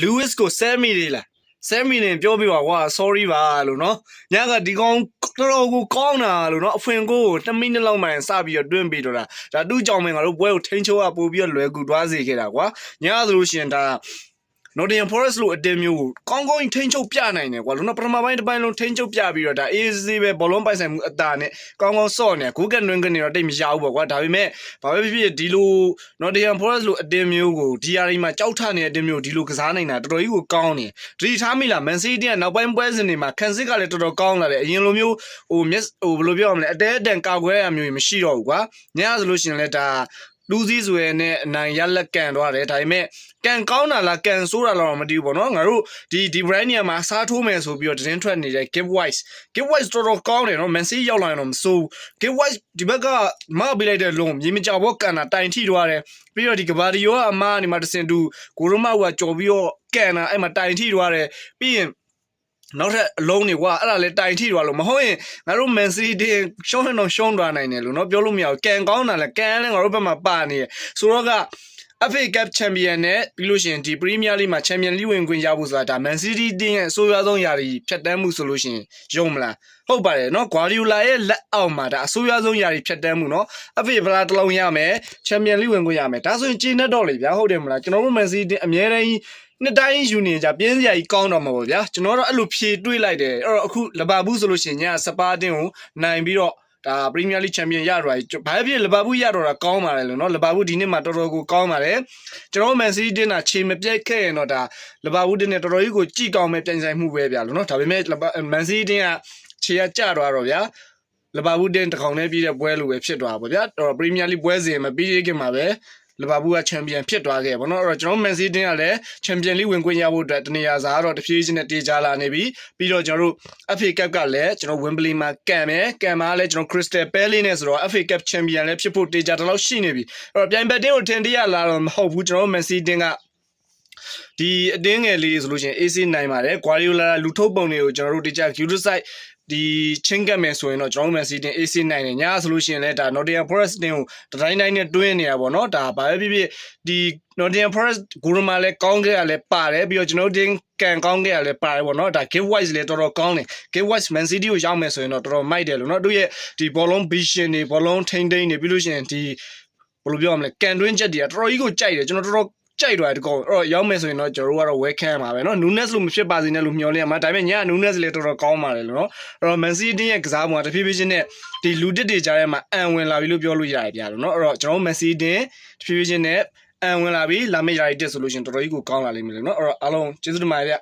လူးစ်ကိုဆဲမိသေးလားဆဲမိနေပြောပြပါကွာ sorry ပါလို့နော်ညကဒီကောင်တော်တော်ကိုကောင်းတာလို့နော်အဖွင့်ကို2မိနစ်လောက်မှစပြီးတော့တွင်းပြီးတော့တာဒါသူ့ကြောင့်မင်းငါတို့ပွဲကိုထိန်းချုပ်ရပို့ပြီးတော့လွယ်ကူသွားစေခဲ့တာကွာညဆိုလို့ရှိရင်ဒါ Nottingham Forest လို့အတင်းမျိုးကိုကောင်းကောင်းထိန်းချုပ်ပြနိုင်တယ်ကွာလို့နော်ပထမပိုင်းတစ်ပိုင်းလုံးထိန်းချုပ်ပြပြီးတော့ဒါ AAC ပဲဘောလုံးပိုင်ဆိုင်မှုအတာနဲ့ကောင်းကောင်းဆော့နေဂိုးကနွင်းကနေတော့တိတ်မရဘူးပေါ့ကွာဒါပေမဲ့ဘာပဲဖြစ်ဖြစ်ဒီလို Nottingham Forest လို့အတင်းမျိုးကိုဒီယာရီမှာကြောက်ထနေတဲ့အတင်းမျိုးဒီလိုကစားနိုင်တာတော်တော်ကြီးကိုကောင်းနေဒီထားမိလား Man City ကနောက်ပိုင်းပွဲစဉ်တွေမှာခံစစ်ကလည်းတော်တော်ကောင်းလာတယ်အရင်လိုမျိုးဟိုမျက်ဟိုဘယ်လိုပြောရမလဲအတဲအတန်ကာကွယ်ရမျိုးကြီးမရှိတော့ဘူးကွာညဆိုလို့ရှိရင်လည်းဒါ လူစည်းဆွဲနဲ့အနိုင်ရလက်ကန်သွားတယ်ဒါပေမဲ့ကန်ကောင်းတာလားကန်ဆိုးတာလားတော့မသိဘူးပေါ့နော်ငါတို့ဒီဒီ brand နေရာမှာစားထိုးမယ်ဆိုပြီးတော့တင်းထွက်နေတဲ့ give wise give wise တော်တော်ကောင်းတယ်နော် man city ရောက်လာရင်တော့မစိုး give wise ဒီဘက်ကမပေးလိုက်တဲ့လုံးမြေမကြောက်ဘောကန်တာတိုင်ထိသွားတယ်ပြီးတော့ဒီကဘာဒီယိုကအမားနေမှာတစင်တူကိုရမကကြော်ပြီးတော့ကန်တာအဲ့မှာတိုင်ထိသွားတယ်ပြီးရင် နောက်ထပ်အလုံးနေကွာအဲ့ဒါလေတိုင်ထိသွားလို့မဟုတ်ရင်ငါတို့ Man City တင်ရှုံးနေတော့ရှုံးသွားနိုင်တယ်လို့เนาะပြောလို့မရဘူးကန်ကောင်းတာလဲကန်လည်းငါတို့ဘက်မှာပါနေတယ်ဆိုတော့က FA Cup Champion နဲ့ပြီးလို့ရှိရင်ဒီ Premier League မှာ Champion League ဝင်ခွင့်ရဖို့ဆိုတာဒါ Man City တင်းရဲ့အဆိုးရွားဆုံးຢာတွေဖြတ်တန်းမှုဆိုလို့ရှိရင်ယုံမလားဟုတ်ပါတယ်เนาะ Guardiola ရဲ့လက်အောက်မှာဒါအဆိုးရွားဆုံးຢာတွေဖြတ်တန်းမှုเนาะ FA ဗလာတစ်လုံးရမယ် Champion League ဝင်ခွင့်ရမယ်ဒါဆိုရင်ကျေနပ်တော့လေဗျာဟုတ်တယ်မလားကျွန်တော်တို့ Man City တင်းအများတန်းကြီး နှစ်တိုင်းယူနေကြပြင်းစရာကြီးကောင်းတော့မှာပေါ့ဗျာကျွန်တော်တော့အဲ့လိုဖြေတွေးလိုက်တယ်အဲ့တော့အခုလဘာဘူးဆိုလို့ရှိရင်ညစပါတင်ကိုနိုင်ပြီးတော့ဒါပရီးမီးယားလိချန်ပီယံရတော့ဘာဖြစ်လီဗာပူးရတော့တာကောင်းပါတယ်လို့နော်လီဗာပူးဒီနှစ်မှာတော်တော်ကိုကောင်းပါတယ်ကျွန်တော်မန်စီးတီးတင်တာခြေမပြတ်ခဲ့ရင်တော့ဒါလီဗာပူးတင်တဲ့တော်တော်ကြီးကိုကြည်ကောင်းပဲပြန်ဆိုင်မှုပဲဗျာလို့နော်ဒါပေမဲ့မန်စီးတီးတင်ကခြေကကျတော့တော့ဗျာလီဗာပူးတင်တကောင်နဲ့ပြီးတဲ့ပွဲလိုပဲဖြစ်သွားပါဗျာတော်ပရီးမီးယားလိပွဲစဉ်မပြီးရခင်မှာပဲ လဘာဘူးကချန်ပီယံဖြစ်သွားခဲ့ပါတော့အဲ့တော့ကျွန်တော်မန်စီးတင်းကလည်းချန်ပီယံလိဝင်ခွင့်ရဖို့အတွက်တနေရာစားတော့တဖြည်းဖြည်းနဲ့တေချာလာနေပြီပြီးတော့ကျွန်တော်တို့ FA Cup ကလည်းကျွန်တော် Wembley မှာကန်မယ်ကန်မှာလည်းကျွန်တော် Crystal Palace နဲ့ဆိုတော့ FA Cup Champion လည်းဖြစ်ဖို့တေချာတော့ရှိနေပြီအဲ့တော့ပြိုင်ဘက်တင်းကိုထင်တရလာတော့မဟုတ်ဘူးကျွန်တော်မန်စီးတင်းကဒီအတင်းငယ်လေးဆိုလို့ရှိရင် AC နိုင်ပါတယ် Guardiola လူထုတ်ပုံတွေကိုကျွန်တော်တို့တေချာ Guru site ဒီချင်းကပ်မယ်ဆိုရင်တော့ကျွန်တော်တို့ Man City AC နိုင်တယ်ညဆိုလို့ရှိရင်လည်းဒါ Nottingham Forest တင်ကိုတတိုင်းတိုင်းနဲ့တွင်းနေရပါတော့ဒါဘာပဲဖြစ်ဖြစ်ဒီ Nottingham Forest ဂူရမာလည်းကောင်းခဲ့ရလဲပါတယ်ပြီးတော့ကျွန်တော်တို့တင်ကန်ကောင်းခဲ့ရလဲပါတယ်ပေါ့နော်ဒါ give wise လည်းတော်တော်ကောင်းတယ် give wise Man City ကိုရောက်မယ်ဆိုရင်တော့တော်တော်မိုက်တယ်လို့နော်သူရဲ့ဒီဘောလုံး vision တွေဘောလုံးထိန်းသိမ်းတွေပြီးလို့ရှိရင်ဒီဘယ်လိုပြောရမလဲကန်တွင်းချက်တွေကတော်တော်ကြီးကိုကြိုက်တယ်ကျွန်တော်တော်တော် ကြိုက်သွားတယ်တကောင်အဲ့တော့ရောက်မယ်ဆိုရင်တော့ကျွန်တော်တို့ကတော့ welcome ပါပဲเนาะ Nunes လို့မဖြစ်ပါစေနဲ့လို့မျှော်လင့်ရမှာဒါပေမဲ့ည Nunes လည်းတော်တော်ကောင်းပါတယ်လို့เนาะအဲ့တော့ Man City ရဲ့ကစားပုံကတဖြည်းဖြည်းချင်းနဲ့ဒီလူတစ်တွေကြားထဲမှာအံဝင်လာပြီလို့ပြောလို့ရတယ်ဗျာလို့เนาะအဲ့တော့ကျွန်တော် Man City တဖြည်းဖြည်းချင်းနဲ့အံဝင်လာပြီလာမယ့်ຢာရီတက်ဆိုလို့ရှင်တော်တော်ကြီးကိုကောင်းလာလိမ့်မယ်လို့เนาะအဲ့တော့အားလုံးကျေးဇူးတင်ပါတယ်ဗျ